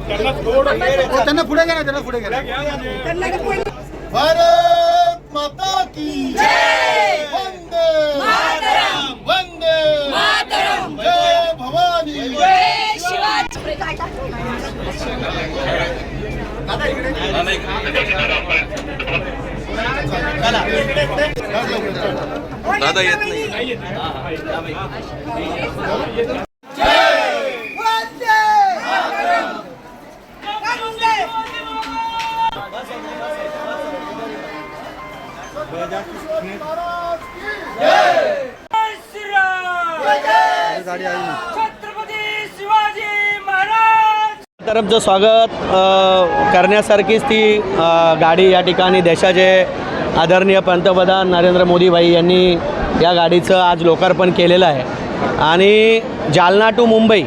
त्यांना पुढे घ्या त्यांना पुढे घ्या. भारत माता की वंदे! वंदे! जय भवानी! दादा येत नाही. तरफचं स्वागत करण्यासारखीच ती गाडी या ठिकाणी देशाचे आदरणीय पंतप्रधान नरेंद्र मोदी भाई यांनी या गाडीचं आज लोकार्पण केलेलं आहे. आणि जालना टू मुंबई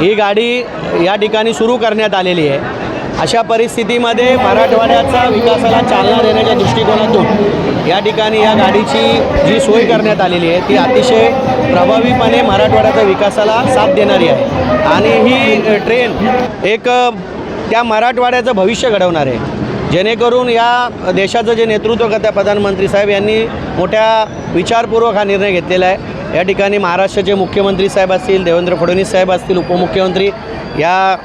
ही गाडी या ठिकाणी सुरू करण्यात आलेली आहे. अशा परिस्थितीमध्ये मराठवाड्याचा विकासाला चालना देण्याच्या दृष्टिकोनातून या ठिकाणी या गाडीची जी सोय करण्यात आलेली आहे ती अतिशय प्रभावीपणे मराठवाड्याच्या विकासाला साथ देणारी आहे. आणि ही ट्रेन एक त्या मराठवाड्याचं भविष्य घडवणार आहे. जेणेकरून या देशाचं जे नेतृत्व करतात प्रधानमंत्री साहेब यांनी मोठ्या विचारपूर्वक हा निर्णय घेतलेला आहे. या ठिकाणी महाराष्ट्राचे मुख्यमंत्री साहेब असतील देवेंद्र फडणवीस साहेब असतील उपमुख्यमंत्री या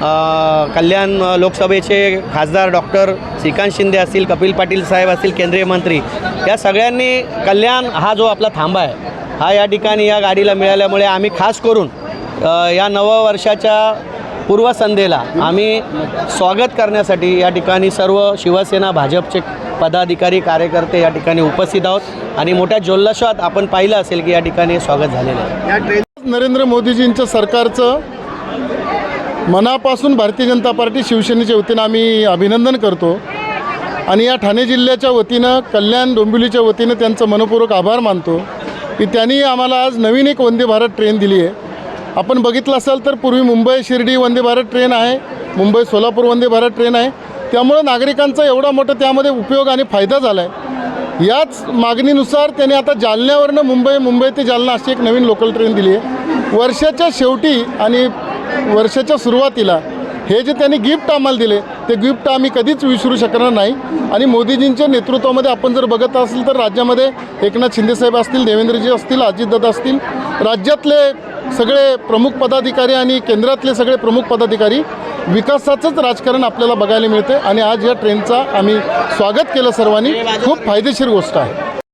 कल्याण लोकसभेचे खासदार डॉक्टर श्रीकांत शिंदे असतील कपिल पाटील साहेब असतील केंद्रीय मंत्री या सगळ्यांनी कल्याण हा जो आपला थांबा आहे हा या ठिकाणी या गाडीला मिळाल्यामुळे आम्ही खास करून या नववर्षाच्या पूर्वसंध्येला आम्ही स्वागत करण्यासाठी या ठिकाणी सर्व शिवसेना भाजपचे पदाधिकारी कार्यकर्ते या ठिकाणी उपस्थित आहोत आणि मोठ्या जल्लोषात आपण पाहिलं असेल की या ठिकाणी स्वागत झालेलं आहे. नरेंद्र मोदीजींचं सरकारचं मनापासून भारतीय जनता पार्टी शिवसेनेच्या वतीनं आम्ही अभिनंदन करतो. आणि या ठाणे जिल्ह्याच्या वतीनं कल्याण डोंबिवलीच्या वतीनं त्यांचं मनपूर्वक आभार मानतो की त्यांनी आम्हाला आज नवीन एक वंदे भारत ट्रेन दिली आहे. आपण बघितलं असाल तर पूर्वी मुंबई शिर्डी वंदे भारत ट्रेन आहे मुंबई सोलापूर वंदे भारत ट्रेन आहे. त्यामुळं नागरिकांचा एवढा मोठा त्यामध्ये उपयोग आणि फायदा झाला आहे याच मागणीनुसार त्याने आता जालन्यावरनं मुंबई मुंबई ते जालना अशी एक नवीन लोकल ट्रेन दिली आहे. वर्षाच्या शेवटी आणि वर्षाच्या सुरुवातीला हे जे त्यांनी गिफ्ट आम्हाला दिले ते गिफ्ट आम्ही कधीच विसरू शकणार नाही. आणि मोदीजींच्या नेतृत्वामध्ये आपण जर बघत असेल तर राज्यामध्ये एकनाथ शिंदेसाहेब असतील देवेंद्रजी असतील अजितदादा असतील राज्यातले सगळे प्रमुख पदाधिकारी आणि केंद्रातले सगळे प्रमुख पदाधिकारी विकासाचंच राजकारण आपल्याला बघायला मिळते आणि आज या ट्रेनचा आम्ही स्वागत केलं सर्वांनी. खूप फायदेशीर गोष्ट आहे.